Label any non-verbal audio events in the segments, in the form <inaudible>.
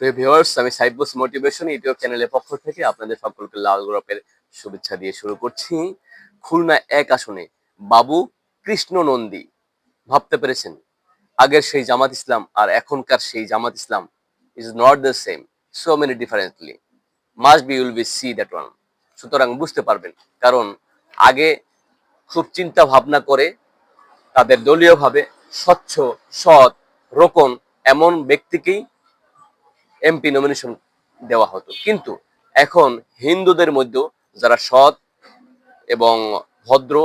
Viewers আমি সাইবস motivation YouTube চ্যানেলের পক্ষ থেকে আপনাদের লাল গোলাপের শুভেচ্ছা দিয়ে শুরু করছি। খুলনা এক আসনে, বাবু কৃষ্ণ নন্দী ভাবতে পেরেছেন? আগের সেই জামাত ইসলাম আর এখনকার সেই Jamaat Islam is not the same so many differently must be will be see that one সুতরাং বুঝতে পারবেন, কারণ আগে খুব চিন্তা ভাবনা করে তাদের দলীয়ভাবে স্বচ্ছ, সৎ, রোকন এমন ব্যক্তিকেই এমপি নমিনেশন দেওয়া হতো। কিন্তু এখন হিন্দুদের মধ্যেও যারা সৎ এবং ভদ্র,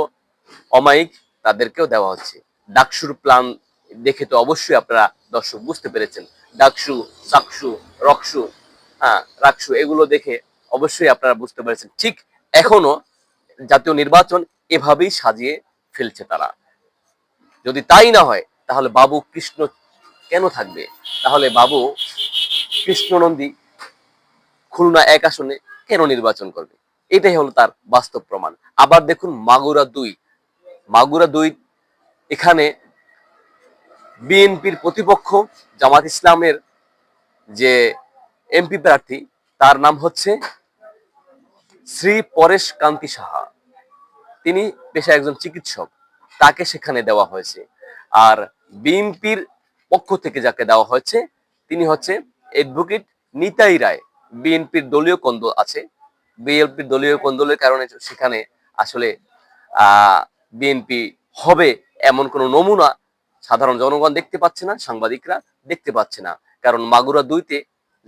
অমায়িক, তাদেরকেও দেওয়া হচ্ছে। ডাকসুর প্ল্যান দেখে তো অবশ্যই আপনারা দর্শক বুঝতে পেরেছেন। ডাকসু, চাকসু, রকসু হ্যাঁ রাকসু, এগুলো দেখে অবশ্যই আপনারা বুঝতে পেরেছেন। ঠিক এখনও জাতীয় নির্বাচন এভাবেই সাজিয়ে ফেলছে তারা। যদি তাই না হয়, তাহলে বাবু কৃষ্ণ কেন থাকবে? তাহলে বাবু কৃষ্ণনন্দী খুলনা এক আসনে কেন নির্বাচন করবে? এটাই হলো তার বাস্তব প্রমাণ। আবার দেখুন মাগুরা দুই। মাগুরা দুই এখানে বিএনপির প্রতিপক্ষ জামাত ইসলামের যে এমপি প্রার্থী, তার নাম হচ্ছে শ্রী পরেশ কান্তি সাহা। তিনি পেশায় একজন চিকিৎসক। তাকে সেখানে দেওয়া হয়েছে। আর বিএনপির পক্ষ থেকে যাকে দেওয়া হয়েছে, তিনি হচ্ছে অ্যাডভোকেট নিতাই রায় বিএনপির দলীয় কন্দল আছে। বিএনপির দলীয় কন্দলের কারণে সেখানে আসলে বিএনপি হবে এমন কোনো নমুনা সাধারণ জনগণ দেখতে পাচ্ছে না, সাংবাদিকরা দেখতে পাচ্ছে না। কারণ মাগুরা দুইতে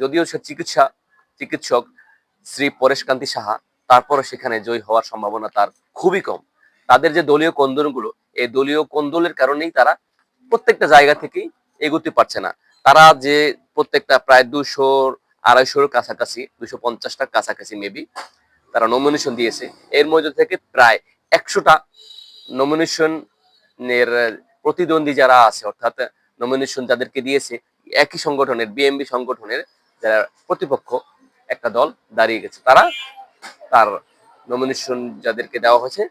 যদিও সে চিকিৎসা, চিকিৎসক শ্রী পরেশকান্তি সাহা তারপরে সেখানে জয়ী হওয়ার সম্ভাবনা তার খুবই কম। তাদের যে দলীয় কন্দলগুলো এই দলীয় কন্দলের কারণেই তারা প্রত্যেকটা জায়গা থেকেই এগোতে পারছে না। তারা যে প্রত্যেকটা প্রায় দুশোর আড়াইশোর কাছাকাছি দুশো পঞ্চাশটার কাছাকাছি মেবি তারা নমিনেশন দিয়েছে। এর মধ্যে থেকে প্রায় একশোটা নমিনেশনের প্রতিদ্বন্দ্বী যারা আছে, অর্থাৎ নমিনেশন যাদেরকে দিয়েছে, একই সংগঠনের বিএমবি সংগঠনের যারা প্রতিপক্ষ একটা দল দাঁড়িয়ে গেছে, তারা তার নমিনেশন যাদেরকে দেওয়া হয়েছে,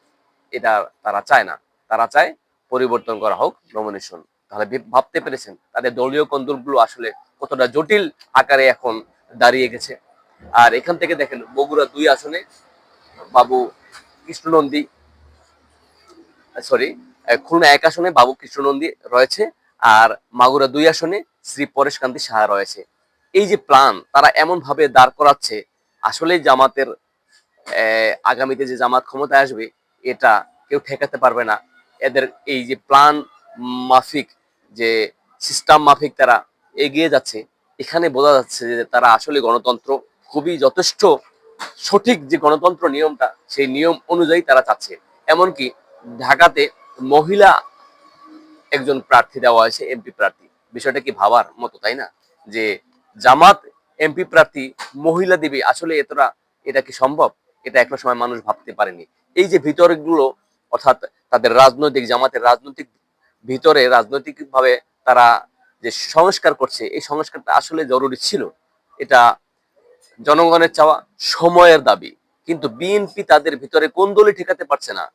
এটা তারা চায় না। তারা চায় পরিবর্তন করা হোক নমিনেশন তাহলে ভাবতে পেরেছেন, তাদের দলীয় কন্দলগুলো আসলে কতটা জটিল আকারে এখন দাঁড়িয়ে গেছে। আর এখান থেকে দেখেন, বগুড়া দুই আসনে, বাবু কৃষ্ণনন্দী সরি খুলনা এক আসনে, বাবু কৃষ্ণনন্দী রয়েছে, আর মাগুরা দুই আসনে, শ্রী পরেশ কান্তি সাহা রয়েছে। এই যে প্ল্যান তারা এমন ভাবে দাঁড় করাচ্ছে, আসলে জামাতের আগামীতে যে জামাত ক্ষমতায় আসবে, এটা কেউ ঠেকাতে পারবে না। এদের এই যে প্ল্যান মাফিক, যে সিস্টেম মাফিক তারা এগিয়ে যাচ্ছে, এখানে বোঝা যাচ্ছে যে তারা আসলে গণতন্ত্র খুবই যথেষ্ট সঠিক যে গণতন্ত্র নিয়মটা, সেই নিয়ম অনুযায়ী তারা চাচ্ছে। এমনকি ঢাকাতে মহিলা একজন প্রার্থী দেওয়া হয়েছে, এমপি প্রার্থী। বিষয়টা কি ভাবার মতো, তাই না? যে জামাত, এমপি প্রার্থী, মহিলা দেবী, আসলে এতটা এটা কি সম্ভব? এটা একটা সময় মানুষ ভাবতে পারেনি। এই যে ভিতরগুলো, অর্থাৎ তাদের রাজনৈতিক, জামাতের রাজনৈতিক ভিতরে রাজনৈতিক ভাবে তারা যে সংস্কার করছে, এই সংস্কারটা আসলে জরুরি ছিল। এটা জনগণের চাওয়া সময়ের দাবি। কিন্তু বিএনপি তাদের ভিতরে কোন দলই ঠেকাতে পারছে না।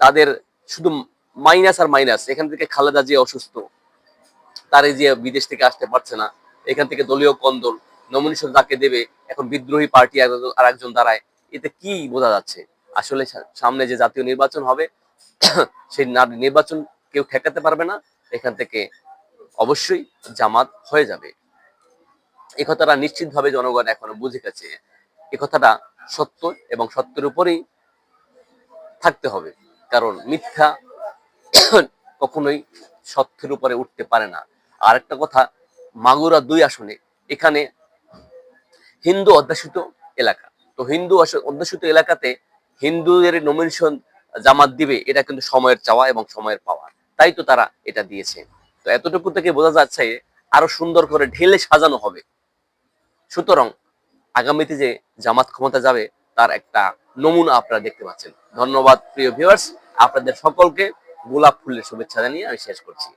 তাদের শুধু মাইনাস আর মাইনাস। এখান থেকে খালেদা জিয়া অসুস্থ। তারে যে বিদেশ থেকে আসতে পারছে না। এখান থেকে দলীয় কন্দল নমিনেশন তাকে দেবে, এখন বিদ্রোহী পার্টি আর একজন দাঁড়ায়। এতে কি বোঝা যাচ্ছে? আসলে সামনে যে জাতীয় নির্বাচন হবে, সেই নির্বাচন কেউ ঠেকাতে পারবে না। এখান থেকে অবশ্যই জামাত হয়ে যাবে। এই কথাটা নিশ্চিতভাবে জনগণ এখনও বুঝে গেছে। এ কথাটা সত্য এবং সত্যের উপরেই থাকতে হবে। কারণ মিথ্যা <coughs> কখনোই সত্যের উপরে উঠতে পারে না। আর একটা কথা, মাগুরা দুই আসনে, এখানে হিন্দু অধ্যাসিত এলাকা। তো হিন্দু অধ্যাসিত এলাকাতে হিন্দুদের নমিনেশন জামাত দিবে, এটা কিন্তু সময়ের চাওয়া এবং সময়ের পাওয়া। তাই তো তারা এটা দিয়েছে। তো এতটুকু থেকে বোঝা যাচ্ছে আরও সুন্দর করে ঢেলে সাজানো হবে। সুতরাং আগামীতে যে জামাত ক্ষমতা যাবে, তার একটা নমুনা আপনারা দেখতে পাচ্ছেন। ধন্যবাদ, প্রিয় ভিউয়ার্স আপনাদের সকলকে গোলাপ ফুলের শুভেচ্ছা জানিয়ে আমি শেষ করছি।